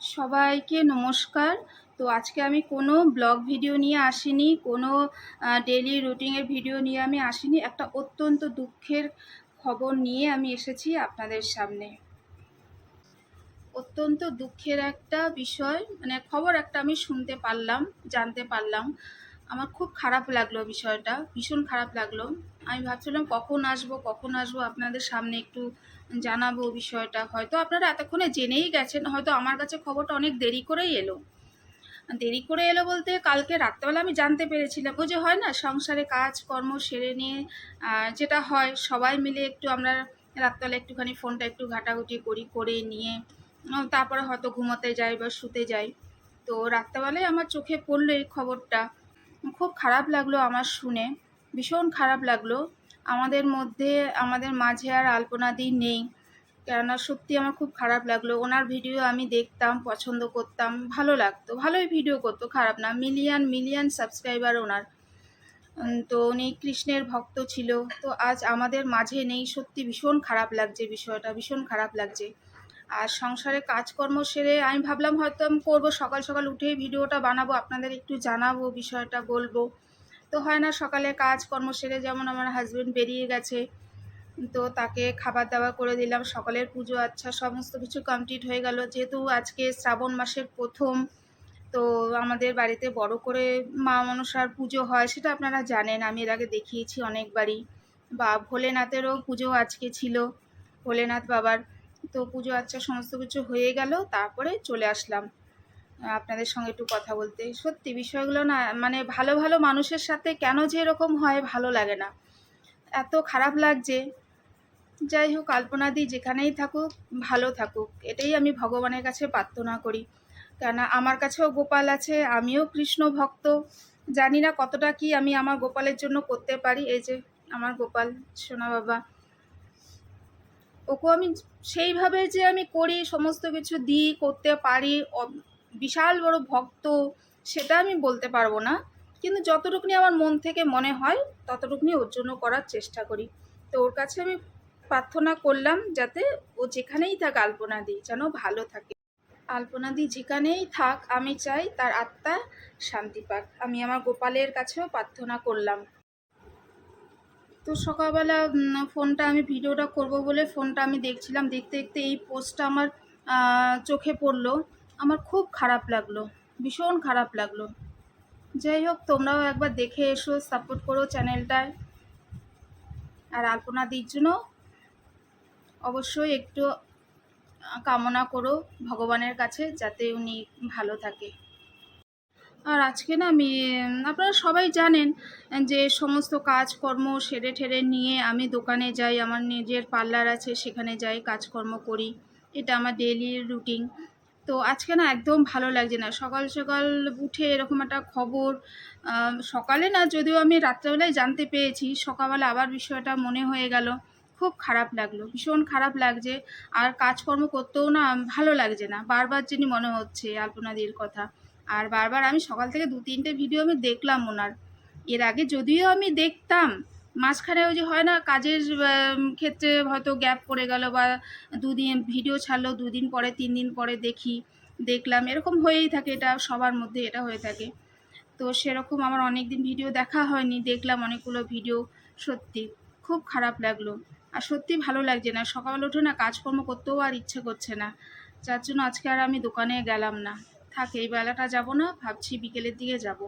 সবাইকে নমস্কার। তো আজকে আমি কোনো ব্লগ ভিডিও নিয়ে আসিনি, কোনো ডেলি রুটিনের ভিডিও নিয়ে আমি আসিনি। একটা অত্যন্ত দুঃখের খবর নিয়ে আমি এসেছি আপনাদের সামনে। অত্যন্ত দুঃখের একটা বিষয় মানে খবর একটা আমি শুনতে পারলাম, জানতে পারলাম। আমার খুব খারাপ লাগল বিষয়টা, ভীষণ খারাপ লাগল। আমি ভাবছিলাম কখন আসব কখন আসব আপনাদের সামনে একটু জানাব বিষয়টা। হয়তো আপনারা এতক্ষণে জেনেই গেছেন, হয়তো আমার কাছে খবরটা অনেক দেরি করেই এলো। দেরি করে এলো বলতে কালকে রাত্রেবেলা আমি জানতে পেরেছিলাম। ওই যে হয় না, সংসারে কাজ, কর্ম সেরে নিয়ে যেটা হয়, সবাই মিলে একটু আমরা রাত্রেবেলা একটুখানি ফোনটা একটু ঘাটাঘুটি করি, করে নিয়ে তারপরে হয়তো ঘুমোতে যাই বা শুতে যাই। তো রাত্রেবেলায় আমার চোখে পড়ল এই খবরটা। খুব খারাপ লাগল আমার শুনে। ভীষণ খারাপ লাগল। আমাদের মধ্যে, আমাদের মাঝে আর আলপনাদি নেই। কেননা সত্যি আমার খুব খারাপ লাগল। ওনার ভিডিও আমি দেখতাম, পছন্দ করতাম, ভালো লাগতো। ভালোই ভিডিও করতো, খারাপ না। মিলিয়ন মিলিয়ন সাবস্ক্রাইবার ওনার। তো উনি কৃষ্ণের ভক্ত ছিল। তো আজ আমাদের মাঝে নেই। সত্যি ভীষণ খারাপ লাগছে বিষয়টা, ভীষণ খারাপ লাগছে। আর সংসারে কাজকর্ম সেরে আমি ভাবলাম হয়তো আমি করব, সকাল সকাল উঠেই ভিডিওটা বানাবো, আপনাদের একটু জানাব, বিষয়টা বলব। তো হয় না, সকালে কাজকর্ম সেরে যেমন আমার হাজব্যান্ড বেরিয়ে গেছে, তো তাকে খাবার দাবার করে দিলাম, সকালের পুজো আচ্ছা সমস্ত কিছু কমপ্লিট হয়ে গেল। যেহেতু আজকে শ্রাবণ মাসের প্রথম, তো আমাদের বাড়িতে বড় করে মা মনসার পুজো হয়, সেটা আপনারা জানেন, আমি এর আগে দেখিয়েছি অনেকবারই। বা ভোলেনাথেরও পুজো আজকে ছিল, ভোলেনাথ বাবার। তো পুজো আচ্ছা সমস্ত কিছু হয়ে গেল, তারপরে চলে আসলাম। আপনাদের সঙ্গে একটু কথা বলতে। সত্যি বিষয়গুলো না মানে ভালো ভালো মানুষের সাথে কেন যে এরকম হয় ভালো লাগে না। এত খারাপ লাগছে। যাই হোক আলপনাদি যেখানেই থাকুক, ভালো থাকুক। এটাই আমি ভগবানের কাছে প্রার্থনা করি। কেননা আমার কাছেও গোপাল আছে, আমিও কৃষ্ণ ভক্ত। জানি না কতটা কি আমি আমার গোপালের জন্য করতে পারি। এই যে আমার গোপাল, সোনা বাবা ওকে আমি সেইভাবে যে আমি করি, সমস্ত কিছু দিই, করতে পারি বিশাল বড় ভক্ত, সেটা আমি বলতে পারব না। কিন্তু যতটুকুনি আমার মন থেকে মনে হয়, ততটুকুনি ওর জন্য করার চেষ্টা করি। তো ওর কাছে আমি প্রার্থনা করলাম যাতে ও যেখানেই থাক আলপনা দিই যেন ভালো থাকে। আলপনা দি যেখানেই থাক, আমি চাই তার আত্মা শান্তি পাক। আমি আমার গোপালের কাছেও প্রার্থনা করলাম। তো সকালবেলা ফোনটা আমি, ভিডিওটা করব বলে ফোনটা আমি দেখছিলাম। দেখতে দেখতে এই পোস্টটা আমার চোখে পড়ল। আমার খুব খারাপ লাগল, ভীষণ খারাপ লাগল। যাই হোক, তোমরাও একবার দেখে এসো, সাপোর্ট করো চ্যানেলটায়। আর আলপনা দির জন্য অবশ্যই একটু কামনা করো ভগবানের কাছে, যাতে উনি ভালো থাকে। আর আজকে না আমি, আপনারা সবাই জানেন যে সমস্ত কাজকর্ম সেরে ঠেরে নিয়ে আমি দোকানে যাই, আমার নিজের পার্লার আছে, সেখানে যাই, কাজকর্ম করি। এটা আমার ডেইলি রুটিন তো আজকে না একদম ভালো লাগছে না। সকাল সকাল উঠে এরকম একটা খবর সকালে না যদিও আমি রাত্রেবেলায় জানতে পেরেছি, সকালবেলা আবার বিষয়টা মনে হয়ে গেল। খুব খারাপ লাগল, ভীষণ খারাপ লাগছে। আর কাজকর্ম করতেও না ভালো লাগছে না। বারবার যিনি মনে হচ্ছে আলপনাদির কথা। আর বারবার আমি সকাল থেকে দু তিনটে ভিডিও আমি দেখলাম ওনার। এর আগে যদিও আমি দেখতাম, মাঝখানে ওই যে হয় না, কাজের ক্ষেত্রে হয়তো গ্যাপ পড়ে গেল বা দুদিন ভিডিও ছাড়লো, দুদিন পরে তিন দিন পরে দেখি, দেখলাম। এরকম হয়েই থাকে, এটা সবার মধ্যে এটা হয়ে থাকে। তো সেরকম আমার অনেক দিন ভিডিও দেখা হয়নি, দেখলাম অনেকগুলো ভিডিও সত্যি খুব খারাপ লাগল। আর সত্যি ভালো লাগছে না, সকাল উঠে না কাজকর্ম করতেও আর ইচ্ছে করছে না। যার জন্য আজকে আর আমি দোকানে গেলাম না। থাক এই বেলাটা যাব না ভাবছি বিকেলের দিকে যাব।